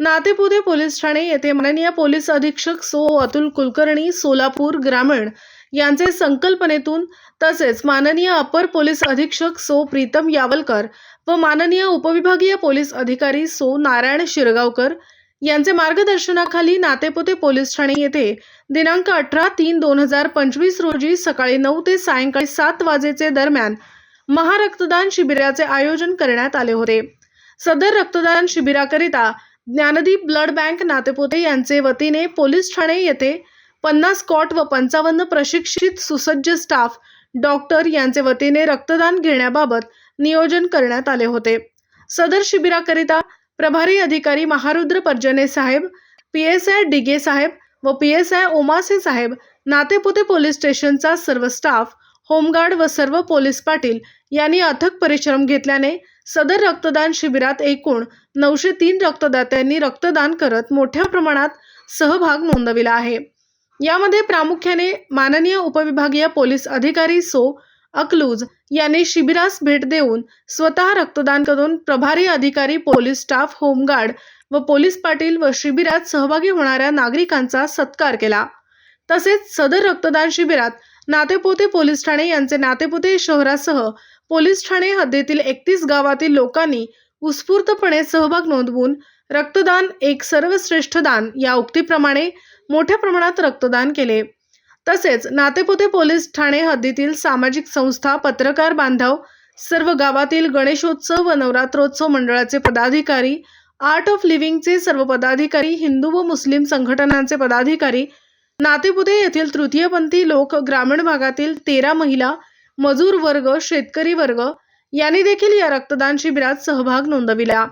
Natepute police Thane येथे माननीय police अधीक्षक सो अतुल कुलकर्णी सोलापूर ग्रामीण यांचे संकल्पनेतून तसेच माननीय अपर पोलीस अधीक्षक सो प्रीतम यावलकर व माननीय उपविभागीय पोलीस अधिकारी सो नारायण शिरगावकर यांचे मार्गदर्शनाखाली नातेपुते पोलीस ठाणे येथे दिनांक अठरा तीन दोन हजार पंचवीस रोजी सकाळी नऊ ते सायंकाळी सात वाजेचे दरम्यान महारक्तदान शिबिराचे आयोजन करण्यात आले होते. सदर रक्तदान शिबिराकरिता ज्ञानदीप ब्लड बँक नातेपोते यांचे वतीने पोलीस ठाणे येथे पन्नास कॉट व पंचावन्न प्रशिक्षित सुसज्ज स्टाफ डॉक्टर यांचे वतीने रक्तदान घेण्याबाबत नियोजन करण्यात आले होते. सदर शिबिराकरिता प्रभारी अधिकारी महारुद्र पर्जने साहेब पी एस आय डिगे साहेब व पी एस आय ओमासे साहेब नातेपुते पोलीस स्टेशनचा सर्व स्टाफ होमगार्ड व सर्व पोलीस पाटील यांनी अथक परिश्रम घेतल्याने सदर रक्तदान शिबिरात एकूण नऊशे तीन रक्तदात्यांनी रक्तदान करत मोठ्या प्रमाणात सहभाग नोंदविला आहे. यामध्ये प्रामुख्याने माननीय उपविभागीय पोलीस अधिकारी सो अकलूज यांनी शिबिरास भेट देऊन स्वतः रक्तदान करून प्रभारी अधिकारी पोलीस स्टाफ होमगार्ड व पोलीस पाटील व शिबिरात सहभागी होणाऱ्या नागरिकांचा सत्कार केला. तसेच सदर रक्तदान शिबिरात नातेपोते पोलीस ठाणे यांचे नातेपोते शहरासह पोलीस ठाणे हद्दीतील एकतीस गावातील लोकांनी उत्स्फूर्तपणे सहभाग नोंदवून रक्तदान एक सर्वश्रेष्ठ दान या उक्तीप्रमाणे मोठ्या प्रमाणात रक्तदान केले. तसेच नातेपुते पोलीस ठाणे हद्दीतील सामाजिक संस्था पत्रकार बांधव सर्व गावातील गणेशोत्सव व नवरात्रोत्सव मंडळाचे पदाधिकारी आर्ट ऑफ लिव्हिंगचे सर्व पदाधिकारी हिंदू व मुस्लिम संघटनांचे पदाधिकारी नातेपुते येथील तृतीयपंथी लोक ग्रामीण भागातील तेरा महिला मजूर वर्ग शेतकरी वर्ग यांनी देखील या रक्तदान शिबिरात सहभाग नोंदविला.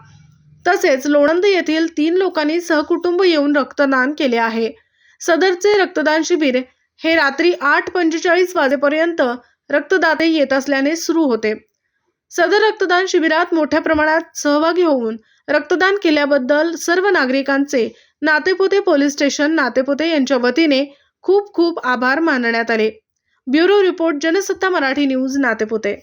तसेच लोणंद येथील तीन लोकांनी सहकुटुंब येऊन रक्तदान केले आहे. सदरचे रक्तदान शिबिर हे रात्री आठ पंचेचाळीस वाजेपर्यंत रक्तदाते येत असल्याने सुरू होते. सदर रक्तदान शिबिरात मोठ्या प्रमाणात सहभागी होऊन रक्तदान केल्याबद्दल सर्व नागरिकांचे नातेपुते पोलीस स्टेशन नातेपुते यांच्या वतीने खूप खूप आभार मानण्यात आले. Bureau report Jansatta Marathi news Natepute.